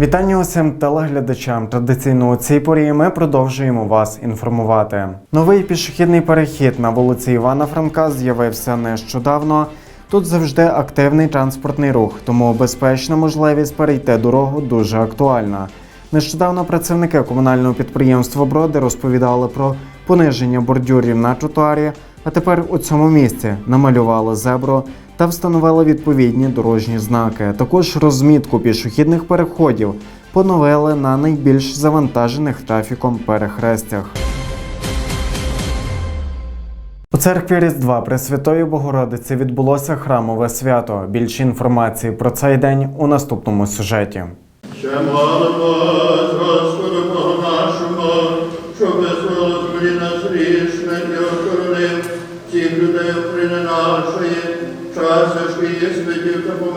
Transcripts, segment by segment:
Вітання усім телеглядачам. Традиційно у цій порі ми продовжуємо вас інформувати. Новий пішохідний перехід на вулиці Івана Франка з'явився нещодавно. Тут завжди активний транспортний рух, тому безпечна можливість перейти дорогу дуже актуальна. Нещодавно працівники комунального підприємства Броди розповідали про пониження бордюрів на тротуарі, а тепер у цьому місці намалювали зебру та встановили відповідні дорожні знаки. Також розмітку пішохідних переходів поновили на найбільш завантажених трафіком перехрестях. У церкві Різдва Пресвятої Богородиці відбулося храмове свято. Більше інформації про цей день у наступному сюжеті.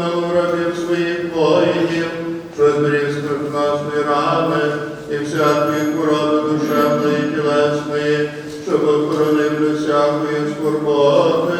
Та рабів своїх воїнів, що зберіг страшної рани, і всякої хвороби душевної і тілесної, щоб охоронив всякої скорботи,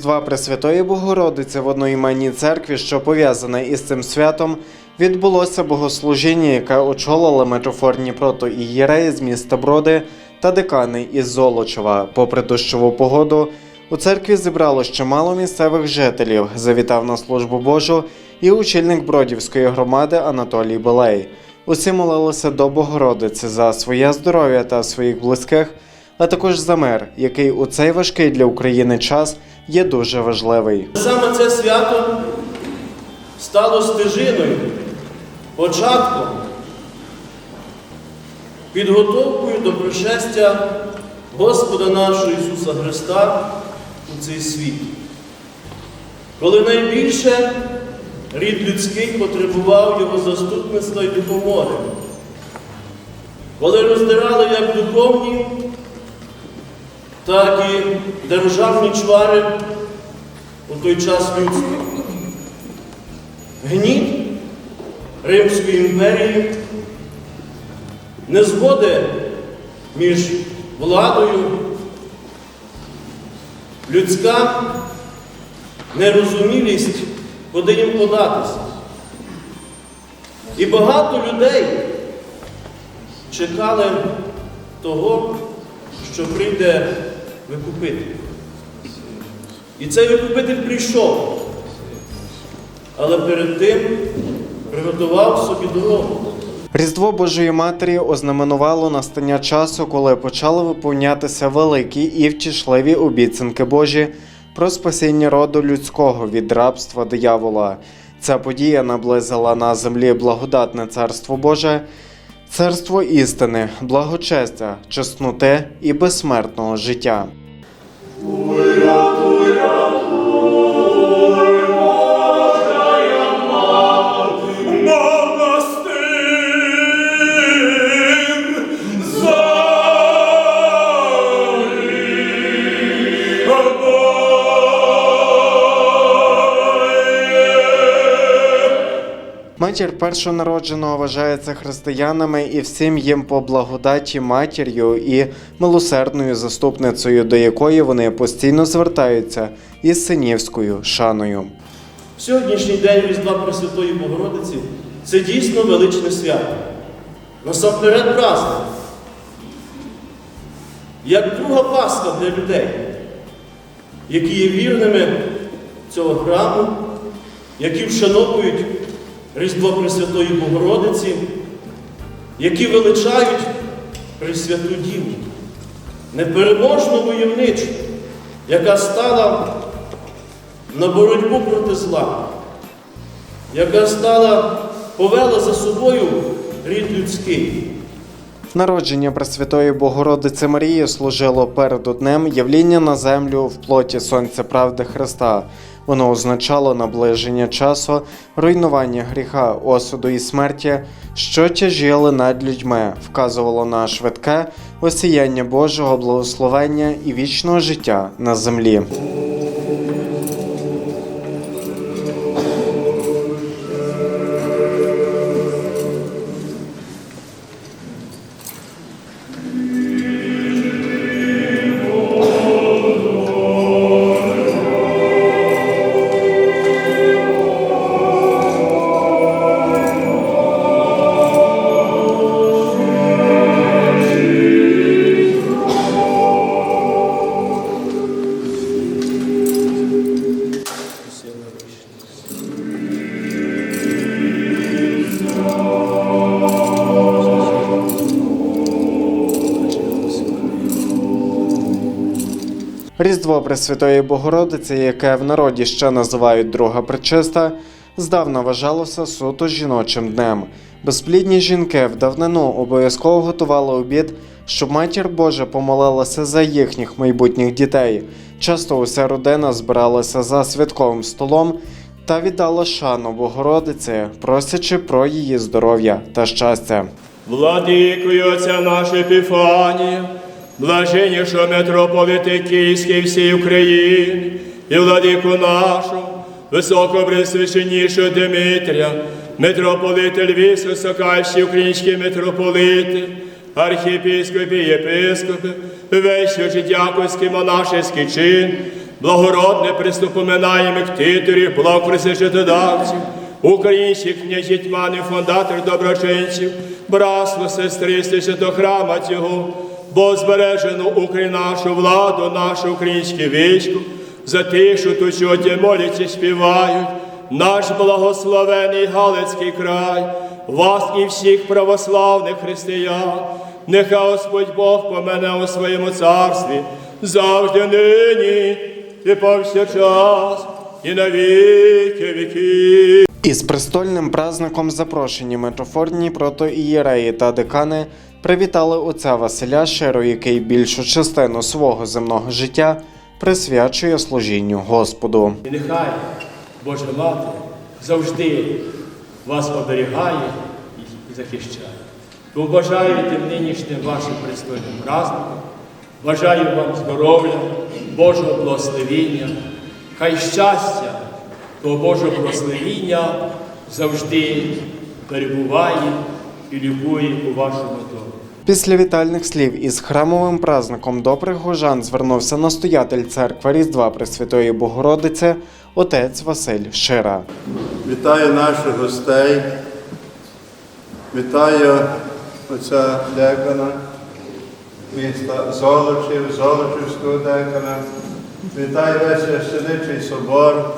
Різдва Пресвятої Богородиці в одноіменній церкві, що пов'язане із цим святом, відбулося богослужіння, яке очолили Митрофор і з міста Броди та декани із Золочева. Попри дощову погоду, у церкві зібрало чимало місцевих жителів. Завітав на службу Божу і очільник Бродівської громади Анатолій Белей. Усі молилися до Богородиці за своє здоров'я та своїх близьких а також за мир, який у цей важкий для України час є дуже важливий. Саме це свято стало стежиною, початком, підготовкою до пришестя Господа нашого Ісуса Христа у цей світ. Коли найбільше рід людський потребував Його заступництва і допомоги, коли роздирали як духовні, так і державні чвари у той час людства. Гніт Римської імперії, незгоди між владою, людська нерозумілість, куди їм податися. І багато людей чекали того, що прийде викупитель. І цей викупитель прийшов, але перед тим приготував собі дорогу. Різдво Божої Матері ознаменувало настання часу, коли почали виповнятися великі і втішливі обіцянки Божі про спасіння роду людського від рабства диявола. Ця подія наблизила на землі благодатне царство Боже, царство істини, благочестя, чесноти і безсмертного життя. Матір першонародженого вважається християнами і всім їм по благодаті матір'ю і милосердною заступницею, до якої вони постійно звертаються із синівською шаною. Сьогоднішній день Різдва Пресвятої Богородиці це дійсно величне свято. Насамперед праздник. Як друга Пасха для людей, які є вірними цього храму, які вшановують Різдво Пресвятої Богородиці, які величають Пресвяту Діву, непереможну войовничу, яка стала на боротьбу проти зла, яка стала, повела за собою рід людський, Народження Пресвятої Богородиці Марії служило перед днем явління на землю в плоті Сонця правди Христа. Воно означало наближення часу, руйнування гріха, осуду і смерті, що тяжіли над людьми, вказувало на швидке осіяння Божого благословення і вічного життя на землі. Різдво Пресвятої Богородиці, яке в народі ще називають Друга Пречиста, здавна вважалося суто жіночим днем. Безплідні жінки в давнину обов'язково готували обід, щоб матір Божа помолилася за їхніх майбутніх дітей. Часто уся родина збиралася за святковим столом та віддала шану Богородиці, просячи про її здоров'я та щастя. Владикою Отця наша Епіфанія, блаженнішого митрополити Київський всій Україні, і владику нашу, високопресвященнішого Дмитрія, митрополити Львівського, Сокальські українські митрополити, архієпископи, єпископи, весь життяківський монашеський чин, благородне приступоминаємо титорів, благоприсвящитодавців, українських князі тьмани, фондатор доброчинців, братство, сестри, свято храма цього, бо збережену Україну нашу владу, наше українське військо, за тих, що тут сьогодні моляться, співають, наш благословений Галицький край, вас і всіх православних християн, нехай Господь Бог помене у своєму царстві, завжди нині і повсякчас, і на віки. Із престольним праздником запрошені митрофорні протоієреї та декани привітали отця Василя Широ, який більшу частину свого земного життя присвячує служінню Господу. І нехай Божа Мати завжди вас оберігає і захищає. Тому тим нинішнім вашим пристойним праздником, бажаю вам здоров'я, Божого благословіння, хай щастя того Божого благословіння завжди перебуває і лікує у вашому домі. Після вітальних слів із храмовим праздником до прихожан звернувся настоятель церкви Різдва Пресвятої Богородиці отець Василь Шира. Вітаю наших гостей, вітаю отця декана міста Золочів, Золочівського декана, вітаю весь Священичий собор,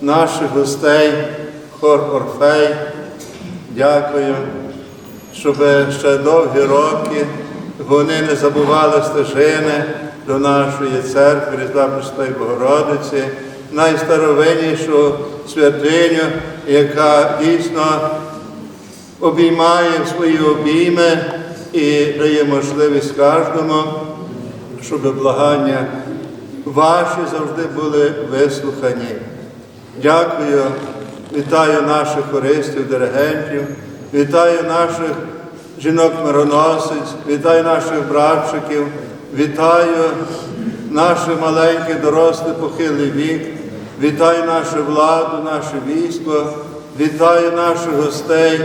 наших гостей, хор Орфей. Дякую, щоб ще довгі роки вони не забували стежини до нашої церкви Різдва Пресвятої Богородиці, найстаровиннішу святиню, яка дійсно обіймає свої обійми і дає можливість кожному, щоб благання ваші завжди були вислухані. Дякую, вітаю наших хористів, диригентів, вітаю наших жінок-мироносиць, вітаю наших братчиків, вітаю наших маленьких дорослих похилий вік, вітаю нашу владу, наше військо, вітаю наших гостей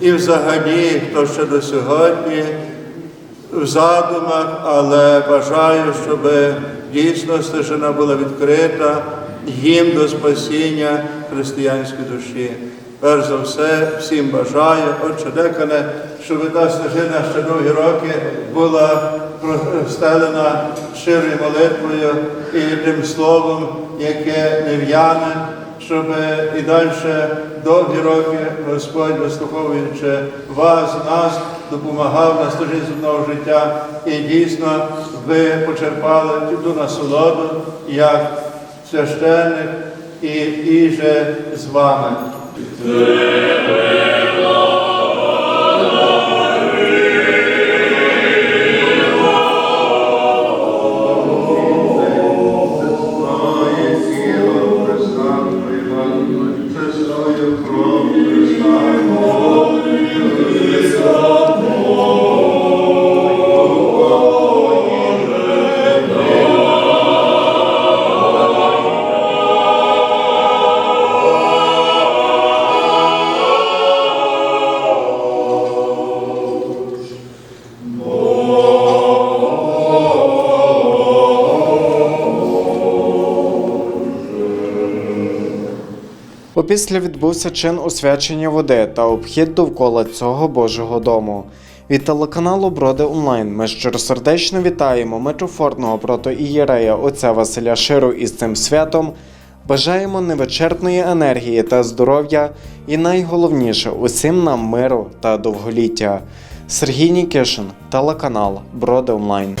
і взагалі, хто ще до сьогодні в задумах, але бажаю, щоб дійсно стежина була відкрита їм до спасіння християнської душі. Перш за все, всім бажаю, отче декане, щоб та стежина ще довгі роки була стелена щирою молитвою і тим словом, яке не в'яне, щоб і далі довгі роки Господь, вислуховуючи вас, нас, допомагав на стежі земного життя, і дійсно ви почерпали ту насолоду, як священник і, і же з вами. Тебе Опісля відбувся чин освячення води та обхід довкола цього Божого дому. Від телеканалу Броди Онлайн ми щиросердечно вітаємо митрофорного протоієрея отця Василя Ширу із цим святом. Бажаємо невичерпної енергії та здоров'я, і найголовніше усім нам миру та довголіття. Сергій Нікишин, телеканал Броди Онлайн.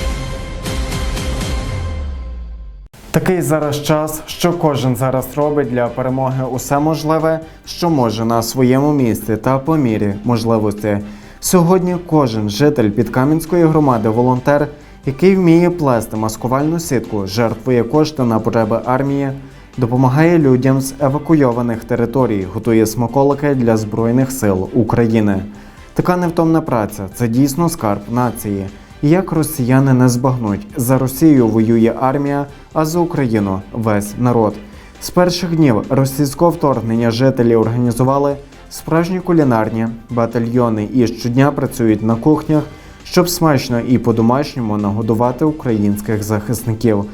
Такий зараз час, що кожен зараз робить для перемоги усе можливе, що може на своєму місці та по мірі можливості. Сьогодні кожен житель Підкам'янської громади волонтер, який вміє плести маскувальну сітку, жертвує кошти на потреби армії, допомагає людям з евакуйованих територій, готує смаколики для Збройних сил України. Така невтомна праця це дійсно скарб нації. Як росіяни не збагнуть, за Росію воює армія, а за Україну весь народ. З перших днів російського вторгнення жителі організували справжні кулінарні батальйони і щодня працюють на кухнях, щоб смачно і по-домашньому нагодувати українських захисників.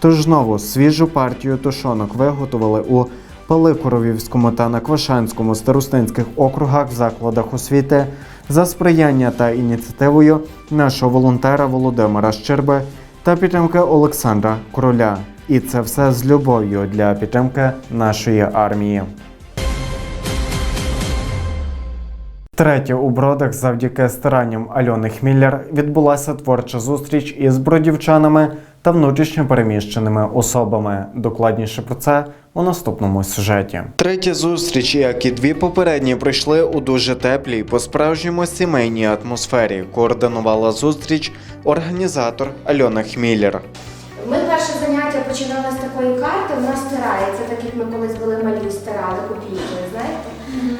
Тож знову свіжу партію тушонок виготовили у Паликоровівському та Наквашанському старостинських округах закладах освіти за сприяння та ініціативою нашого волонтера Володимира Щерби та підтримки Олександра Короля. І це все з любов'ю для підтримки нашої армії. Третє у бродах завдяки старанням Альони Хміллер відбулася творча зустріч із бродівчанами та внутрішньо переміщеними особами. Докладніше про це у наступному сюжеті. Третя зустріч, як і дві попередні, пройшли у дуже теплій, по-справжньому сімейній атмосфері. Координувала зустріч організатор Альона Хміллер. Ми перше заняття починали з такої карти, вона стирається, так як ми колись були малі, стирали копійкою, знаєте?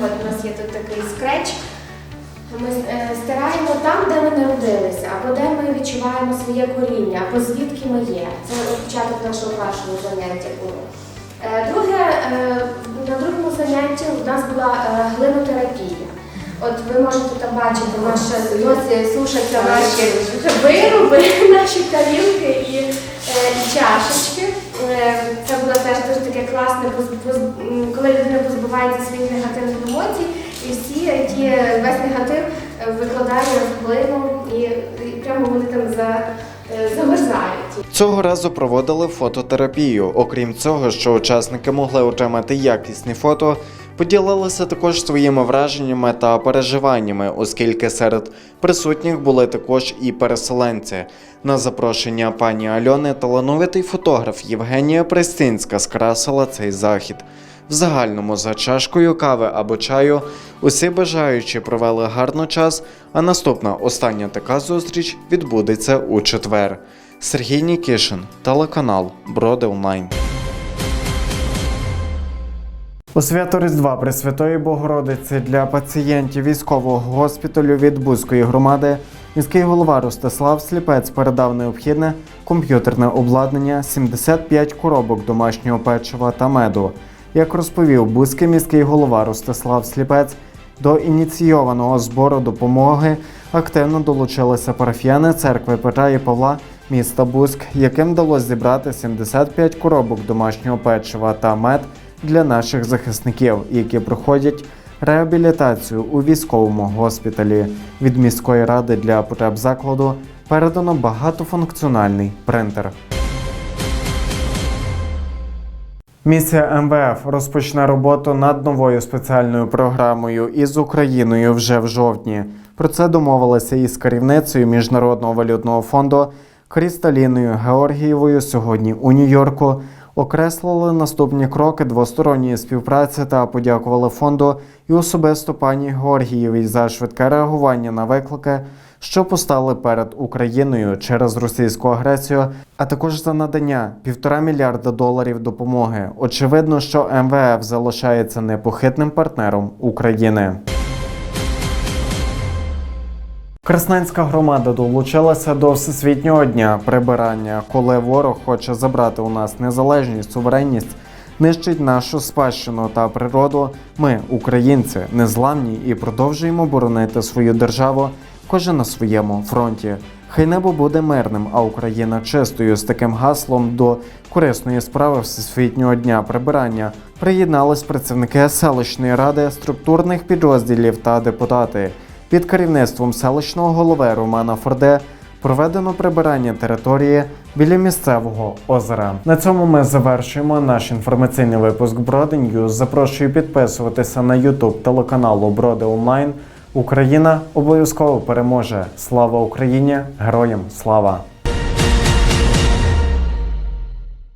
От у нас є тут такий скреч. Ми е, стираємо там, де ми народилися, або де ми відчуваємо своє коріння, або звідки ми є. Це початок нашого першого заняття було. Е, Друге, е, на другому занятті у нас була е, глинотерапія. От ви можете там бачити, наші досі сушаться наші вироби, наші тарілки і, і чашечки. Це було теж дуже таке класне, коли людина позбувається своїх негативних емоцій, і всі ті весь негатив викладає в глину, і, і прямо вони там за, замерзають. Цього разу проводили фототерапію. Окрім цього, що учасники могли отримати якісні фото, поділилися також своїми враженнями та переживаннями, оскільки серед присутніх були також і переселенці. На запрошення пані Альони талановитий фотограф Євгенія Престинська скрасила цей захід. В загальному за чашкою кави або чаю усі бажаючі провели гарно час, а наступна остання така зустріч відбудеться у четвер. Сергій Нікішин, телеканал Броди Онлайн. У свято Різдва Пресвятої Богородиці для пацієнтів військового госпіталю від Бузької громади міський голова Ростислав Сліпець передав необхідне комп'ютерне обладнання, 75 коробок домашнього печива та меду. Як розповів Бузький міський голова Ростислав Сліпець, до ініційованого збору допомоги активно долучилися парафіяни церкви Петра і Павла міста Бузьк, яким вдалося зібрати 75 коробок домашнього печива та мед для наших захисників, які проходять реабілітацію у військовому госпіталі. Від міської ради для потреб закладу передано багатофункціональний принтер. Місія МВФ розпочне роботу над новою спеціальною програмою із Україною вже в жовтні. Про це домовилися із керівницею Міжнародного валютного фонду Крісталіною Георгієвою сьогодні у Нью-Йорку. Окреслили наступні кроки двосторонньої співпраці та подякували фонду і особисто пані Георгієвій за швидке реагування на виклики, що постали перед Україною через російську агресію, а також за надання півтора мільярда доларів допомоги. Очевидно, що МВФ залишається непохитним партнером України. Красненська громада долучилася до всесвітнього дня прибирання, коли ворог хоче забрати у нас незалежність, суверенність, нищить нашу спадщину та природу. Ми, українці, незламні і продовжуємо боронити свою державу, кожен на своєму фронті. Хай небо буде мирним, а Україна чистою з таким гаслом до корисної справи Всесвітнього дня прибирання приєднались працівники селищної ради, структурних підрозділів та депутати. Під керівництвом селищного голови Романа Форде проведено прибирання території біля місцевого озера. На цьому ми завершуємо наш інформаційний випуск Броди Ньюз. Запрошую підписуватися на YouTube телеканалу Броди Онлайн. Україна обов'язково переможе. Слава Україні! Героям слава!